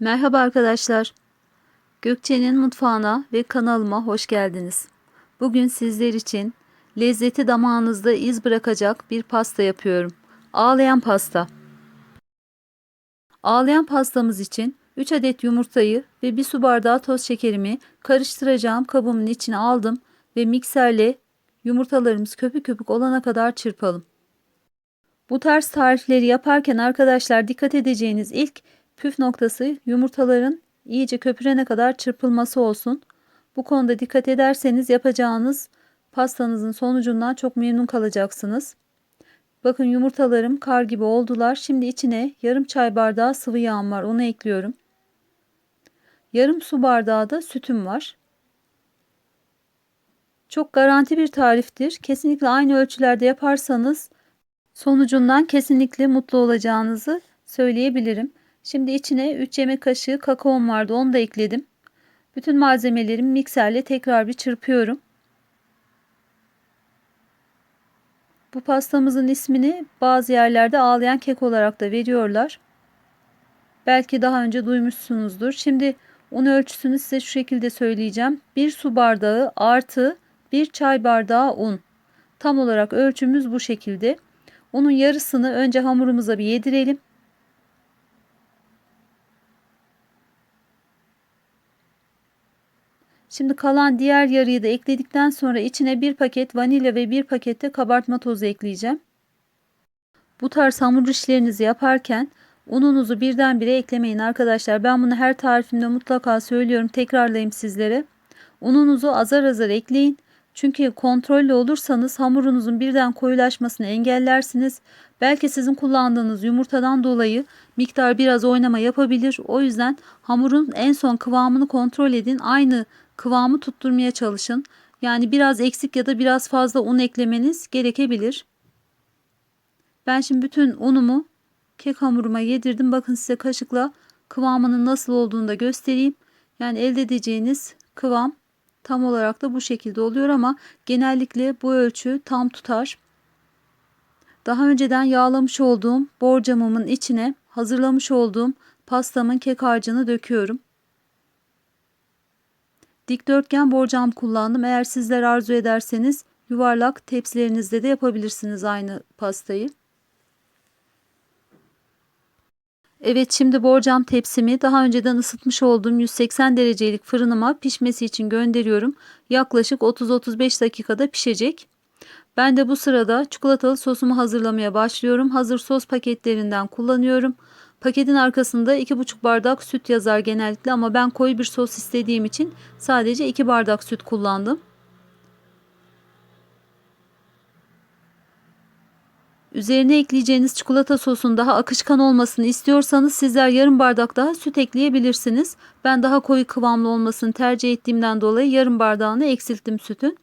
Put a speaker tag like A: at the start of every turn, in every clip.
A: Merhaba arkadaşlar. Gökçe'nin mutfağına ve kanalıma hoş geldiniz. Bugün sizler için lezzeti damağınızda iz bırakacak bir pasta yapıyorum. Ağlayan pasta. Ağlayan pastamız için 3 adet yumurtayı ve 1 su bardağı toz şekerimi karıştıracağım kabımın içine aldım ve mikserle yumurtalarımız köpük köpük olana kadar çırpalım. Bu tarz tarifleri yaparken arkadaşlar dikkat edeceğiniz ilk püf noktası yumurtaların iyice köpürene kadar çırpılması olsun. Bu konuda dikkat ederseniz yapacağınız pastanızın sonucundan çok memnun kalacaksınız. Bakın yumurtalarım kar gibi oldular. Şimdi içine yarım çay bardağı sıvı yağım var. Onu ekliyorum. Yarım su bardağı da sütüm var. Çok garanti bir tariftir. Kesinlikle aynı ölçülerde yaparsanız sonucundan kesinlikle mutlu olacağınızı söyleyebilirim. Şimdi içine 3 yemek kaşığı kakaom vardı onu da ekledim. Bütün malzemelerimi mikserle tekrar bir çırpıyorum. Bu pastamızın ismini bazı yerlerde ağlayan kek olarak da veriyorlar. Belki daha önce duymuşsunuzdur. Şimdi un ölçüsünü size şu şekilde söyleyeceğim. 1 su bardağı artı 1 çay bardağı un. Tam olarak ölçümüz bu şekilde. Unun yarısını önce hamurumuza bir yedirelim. Şimdi kalan diğer yarıyı da ekledikten sonra içine bir paket vanilya ve bir paket de kabartma tozu ekleyeceğim. Bu tarz hamur işlerinizi yaparken ununuzu birdenbire eklemeyin arkadaşlar. Ben bunu her tarifimde mutlaka söylüyorum. Tekrarlayayım sizlere. Ununuzu azar azar ekleyin. Çünkü kontrollü olursanız hamurunuzun birden koyulaşmasını engellersiniz. Belki sizin kullandığınız yumurtadan dolayı miktar biraz oynama yapabilir. O yüzden hamurun en son kıvamını kontrol edin. Aynı kıvamı tutturmaya çalışın. Yani biraz eksik ya da biraz fazla un eklemeniz gerekebilir. Ben şimdi bütün unumu kek hamuruma yedirdim. Bakın size kaşıkla kıvamının nasıl olduğunu da göstereyim. Yani elde edeceğiniz kıvam tam olarak da bu şekilde oluyor ama genellikle bu ölçü tam tutar. Daha önceden yağlamış olduğum borcamımın içine hazırlamış olduğum pastamın kek harcını döküyorum. Dikdörtgen borcam kullandım. Eğer sizler arzu ederseniz yuvarlak tepsilerinizde de yapabilirsiniz aynı pastayı. Evet şimdi borcam tepsimi daha önceden ısıtmış olduğum 180 derecelik fırınıma pişmesi için gönderiyorum. Yaklaşık 30-35 dakikada pişecek. Ben de bu sırada çikolatalı sosumu hazırlamaya başlıyorum. Hazır sos paketlerinden kullanıyorum. Paketin arkasında 2,5 bardak süt yazar genellikle ama ben koyu bir sos istediğim için sadece 2 bardak süt kullandım. Üzerine ekleyeceğiniz çikolata sosun daha akışkan olmasını istiyorsanız sizler yarım bardak daha süt ekleyebilirsiniz. Ben daha koyu kıvamlı olmasını tercih ettiğimden dolayı yarım bardağını eksilttim sütün.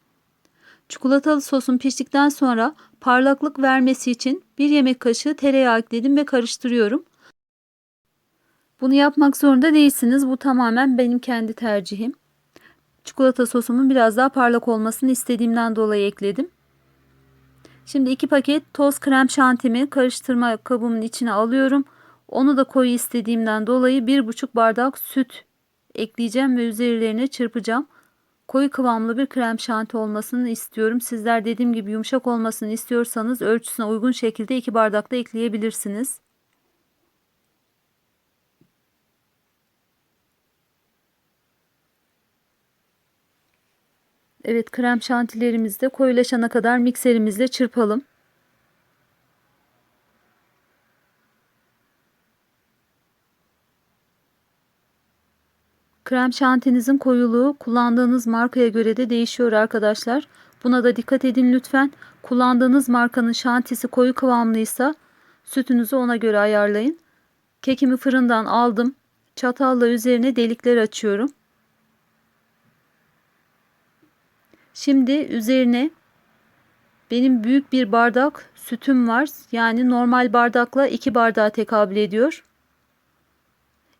A: Çikolatalı sosun piştikten sonra parlaklık vermesi için bir yemek kaşığı tereyağı ekledim ve karıştırıyorum. Bunu yapmak zorunda değilsiniz. Bu tamamen benim kendi tercihim. Çikolata sosumun biraz daha parlak olmasını istediğimden dolayı ekledim. Şimdi iki paket toz krem şantimi karıştırma kabımın içine alıyorum. Onu da koyu istediğimden dolayı bir buçuk bardak süt ekleyeceğim ve üzerlerine çırpacağım. Koyu kıvamlı bir krem şanti olmasını istiyorum. Sizler dediğim gibi yumuşak olmasını istiyorsanız ölçüsüne uygun şekilde iki bardak da ekleyebilirsiniz. Evet krem şantilerimizi de koyulaşana kadar mikserimizle çırpalım. Krem şantinizin koyuluğu kullandığınız markaya göre de değişiyor arkadaşlar. Buna da dikkat edin lütfen. Kullandığınız markanın şantisi koyu kıvamlıysa sütünüzü ona göre ayarlayın. Kekimi fırından aldım. Çatalla üzerine delikler açıyorum. Şimdi üzerine benim büyük bir bardak sütüm var. Yani normal bardakla 2 bardağa tekabül ediyor.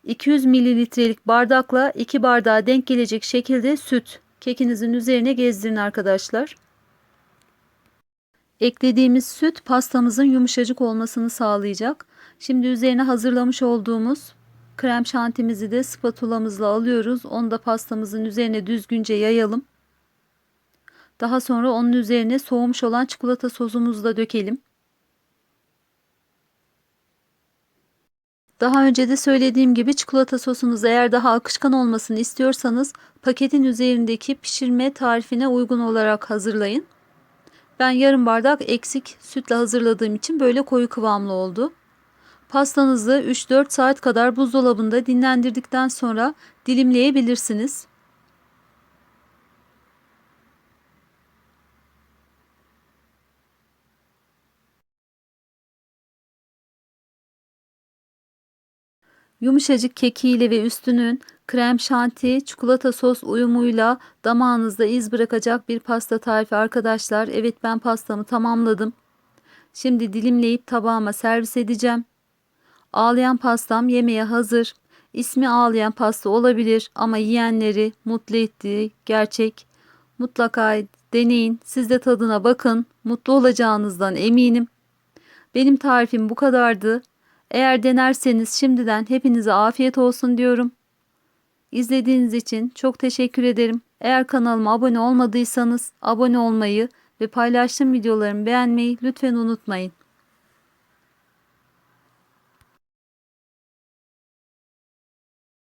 A: 200 mililitrelik bardakla 2 bardağa denk gelecek şekilde süt kekinizin üzerine gezdirin arkadaşlar. Eklediğimiz süt pastamızın yumuşacık olmasını sağlayacak. Şimdi üzerine hazırlamış olduğumuz Krem şantimizi de spatulamızla alıyoruz. Onu da pastamızın üzerine düzgünce yayalım. Daha sonra onun üzerine soğumuş olan çikolata sosumuzu da dökelim. Daha önce de söylediğim gibi çikolata sosunuz eğer daha akışkan olmasını istiyorsanız paketin üzerindeki pişirme tarifine uygun olarak hazırlayın. Ben yarım bardak eksik sütle hazırladığım için böyle koyu kıvamlı oldu. Pastanızı 3-4 saat kadar buzdolabında dinlendirdikten sonra dilimleyebilirsiniz. Yumuşacık kekiyle ve üstünün krem şanti, çikolata sos uyumuyla damağınızda iz bırakacak bir pasta tarifi arkadaşlar. Evet ben pastamı tamamladım. Şimdi dilimleyip tabağıma servis edeceğim. Ağlayan pastam yemeğe hazır. İsmi ağlayan pasta olabilir ama yiyenleri mutlu ettiği gerçek. Mutlaka deneyin. Siz de tadına bakın. Mutlu olacağınızdan eminim. Benim tarifim bu kadardı. Eğer denerseniz şimdiden hepinize afiyet olsun diyorum. İzlediğiniz için çok teşekkür ederim. Eğer kanalıma abone olmadıysanız abone olmayı ve paylaştığım videolarımı beğenmeyi lütfen unutmayın.